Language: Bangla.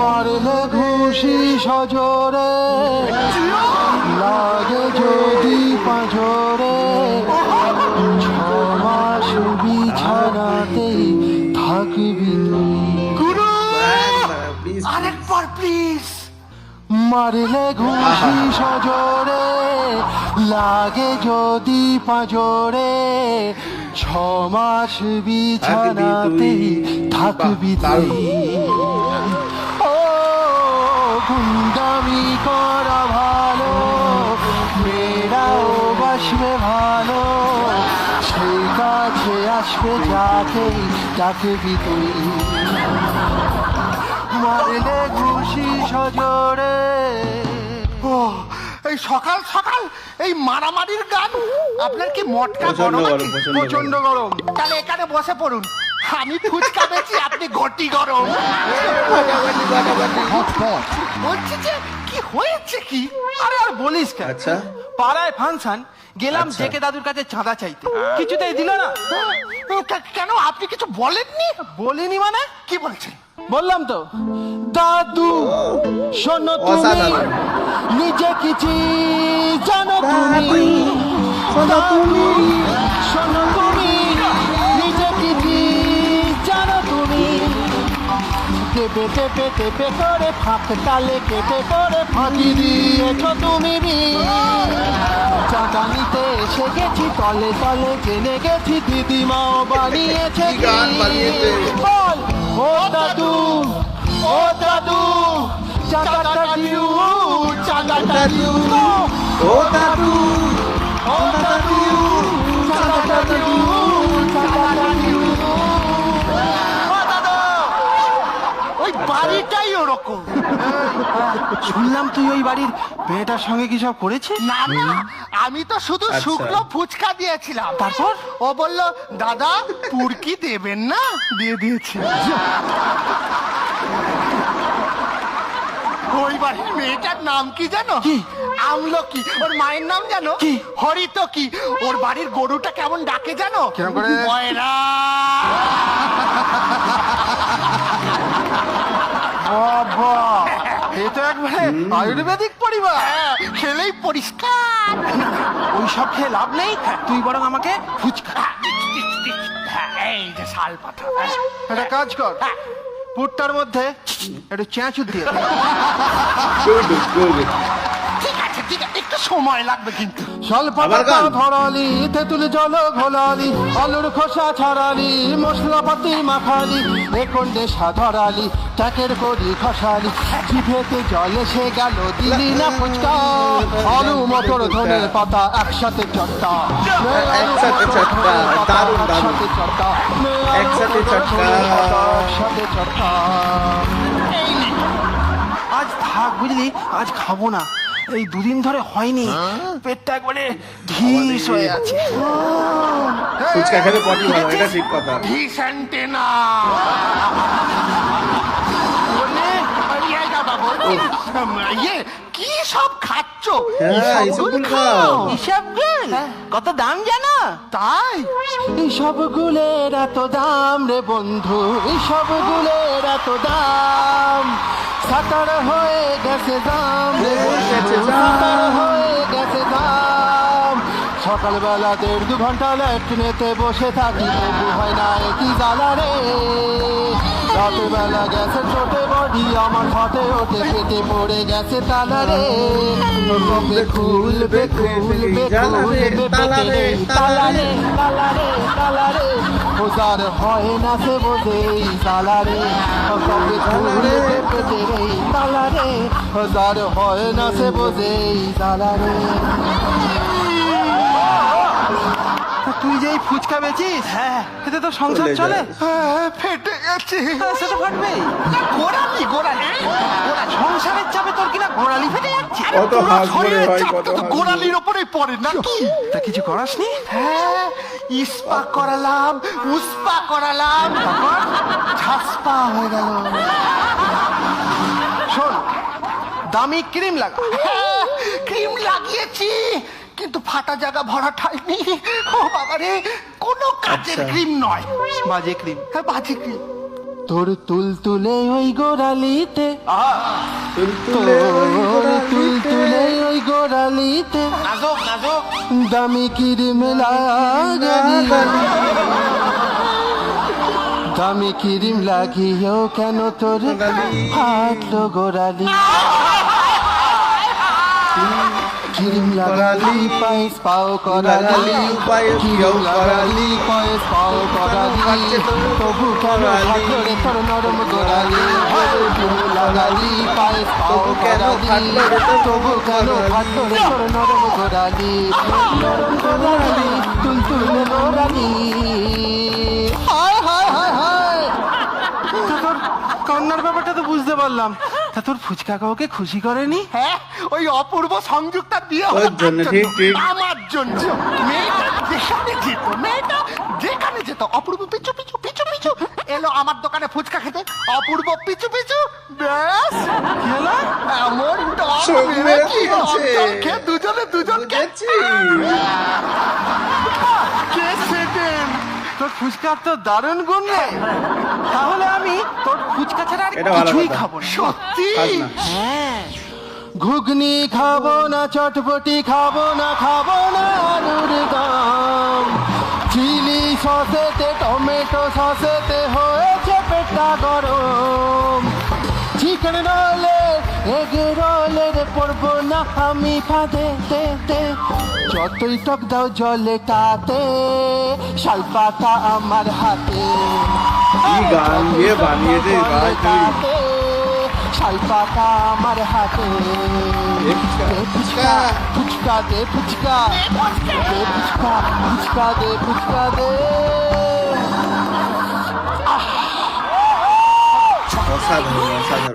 মারলে ঘুষি সজরে। লাগে যদি পাঁজরে। ছ মাস বিছানাতেই থাকবি আরেকবার প্লিজ মারলে ঘুষি সজরে। লাগে যদি পাঁজরে। ছ মাস বিছানাতেই থাকবি তুই গুন্ডামি করা ভালো মেয়েরাও বাসবে ভালো। সেই কাছে আসবে যাকে ডাকবি তুই মারলে ঘুষি সজরে। ও এই সকাল সকাল এই মারামারির গান? আপনার কি মটকা গরম প্রচণ্ড গরম। তাহলে এখানে বসে পড়ুন। আমি ফুচকা বেচি আপনি ঘটি গরম। বলছি যে কি হয়েছে কি? আরে আর বলিস কেন? আচ্ছা। পাড়ায় ফাংশন গেলাম আচ্ছা। জেকে দাদুর কাছে চাঁদা চাইতে। কিছুতেই দিল না। কেন আপনি কিছু বলেননি? বলিনি মানে? কি বলছেন? বললাম তো দাদু শোনো তুমি। নিজে কিছু জানো তুমি। শোনো তুমি। শোনো টেপে টেপে টেপে করে ফাঁক তালে কেটে করে ফাঁকি দিয়েছ তুমি চাঁদা নিতে এসে গেছি তলে তলে জেনে গেছি দিদিমাও বানিয়েছে? বল ও দাদু ও দাদু চাঁদাটা দিউ চাঁদাটা দিউ। ও দাদু ও দাদু চাঁদাটা দিউ। ওই বাড়িটাই ওরকম। শুনলাম তুই ওই বাড়ির মেয়েটার সঙ্গে কি সব করেছিস না না আমি তো শুধু আচ্ছা। শুকনো ফুচকা দিয়েছিলাম। তারপর? ও বলল দাদা পুরকি দেবেন না? দিয়ে দিয়েছি। ওই বাড়ির মেয়েটার নাম কি জানো? কি? আমলকি। ওর মায়ের নাম জানো? কি? হরিত কি ওর বাড়ির গরুটা কেমন ডাকে জানো? কিরম করে? ময়রা। বাবা এ তো একবারে আয়ুর্বেদিক পরিবার। হ্যাঁ, খেলেই পরিষ্কার। ওই সব খেয়ে লাভ নেই তুই বরং আমাকে ফুচকা হ্যাঁ, এই যে শাল পাতা। একটা কাজ কর পুটটার মধ্যে একটু চেঁচুর দিয়ে সময় লাগবে কিন্তু। গান? ধরালি তেঁতুল জল ঘোলালি আলুর খোসা ছাড়ালি মশলাপাতি মাখালি একন্ডে ধরালি ট্যাকের করি খসালি জিভেতে জল এসে গেল দিলি না ফুচকা। আলু মটর ধনে পাতা একসাথে চট্টা একসাথে চটকা, দারুণ, দারুণ। একসাথে চট্টা একসাথে চটকা। আজ থাক বুঝলি? আজ খাব না। এই দুদিন ধরে হয়নি। পেটটা একবারে ঢিস হয়ে আছে ফুচকা খেলে পটি ভালো এটা ঠিক কথা। ভিসেন্টেনা বলে, ইয়ে কি সব খাচ্ছ? হ্যাঁ, খাও। হিসাবগুল কত দাম জানো? তাই? এই সবগুলের এত দাম রে বন্ধু এই সবগুলের এত দাম। সাতার হয়ে গেছে দাম। সাতার হয়ে গেছে দাম। সকালবেলা দেড় দু ঘণ্টা ল্যাট্রিনেতে বসে থাকি তবু হয় না একই জ্বালা রে রাতের বেলা গেছে চোটে বডি আমার হাতে ওঠে পেটে পড়ে গেছে তালা রে বেকুল বেকুল বেকুল তালা তালা রে তালা রে তালা রে ওজার হয় না সে বোঝে তালা রে কবে খুলে পেটে রে তালা রে ওজার হয় না সে বোঝে তালা এই ফুচকা বেচিস? হ্যাঁ। এতে তো সংসার চলে। হ্যাঁ, ফেটে গেছে। হ্যাঁ, সে তো ফাটবেই গোড়ালি। গোড়ালি সংসারের চাপে তোর কিনা গোড়ালি ফেটে যাচ্ছে? কত কত গোড়ালির ওপরে পড়ে নাকি তা কিছু করাসনি হ্যাঁ ইস্পা করালাম উস্পা করালাম। তারপর হয়ে গেল। শোন দামি ক্রিম লাগা। হ্যাঁ, ক্রিম লাগিয়েছি। কিন্তু ফাটা জায়গা ভরা ঠাই নেই। ও বাবা রে কোনো কাজের আচ্ছা। ক্রিম নয়। বাজে ক্রিম। হ্যাঁ বাজে ক্রিম। তোর তুল তুলে ওই গোড়ালিতে। তুলতুলে ওই তোর তুল তুলে ওই গোড়ালিতে। নাজুক নাজুক দামি কিরিম লাগালি দামি কিরিম লাগিয়েও কেন তোর গোড়ালি। হাঁটলো গোড়ালি? কিরিম লাগালি পায়েস পাও করালি পায়েস কিরিম পাও লাগালি পায়েস পাও করালি তবু কেন গোড়ালি। হাঁটলো তোর নরম গোড়ালি কিরিম লাগালি পায়েস পাও কেন করালি তবু কেন হাঁটলো রে তোর নরম গোড়ালি গোড়ালি তুল তুলে গোড়ালি হায় হায় হায় হায় তোর কন্যার ব্যাপারটা তো বুঝতে পারলাম তা তোর ফুচকা কাউকে খুশি করেনি? হ্যাঁ ওই অপূর্ব সংযুক্তা দিয়ে ওর জন্য, ঠিক, ঠিক। আমার জন্য। মেয়েটা যেখানে যেত মেয়েটা যেখানে যেত অপূর্ব পিছু পিছু পিছু পিছু এলো আমার দোকানে ফুচকা খেতে। অপূর্ব পিছু পিছু ব্যাস। হলো? এমন ডর চোখ মেরেছি, অঞ্চল খেয়ে দুজনে দুজনকে। বুঝেছি তোর ফুচকার তো দারুণ গুণ। রে তাহলে আমি তোর ফুচকা ছাড়া আর এটা ভালো কিছুই কথা। খাব না। সত্যি? খাস না। হ্যাঁ। ঘুগনি খাব না চটপটি খাব না খাব না আলুর দম। চিলি সসেতে টমেটো সসেতে হয়েছে পেটটা গরম। চিকেন রোলে এগ পড়ব না আমি ফাঁদে তে তে। যতই টক দাও জলে তাতে শালপাতা আমার হাতে। গান বানিয়েছে এই ভাই আমার হাতে। দে ফুচকা। ফুচকা দে ফুচকা। দে ফুচকা। ফুচকা দে ফুচকা দে। অসাধারণ অসাধারণ।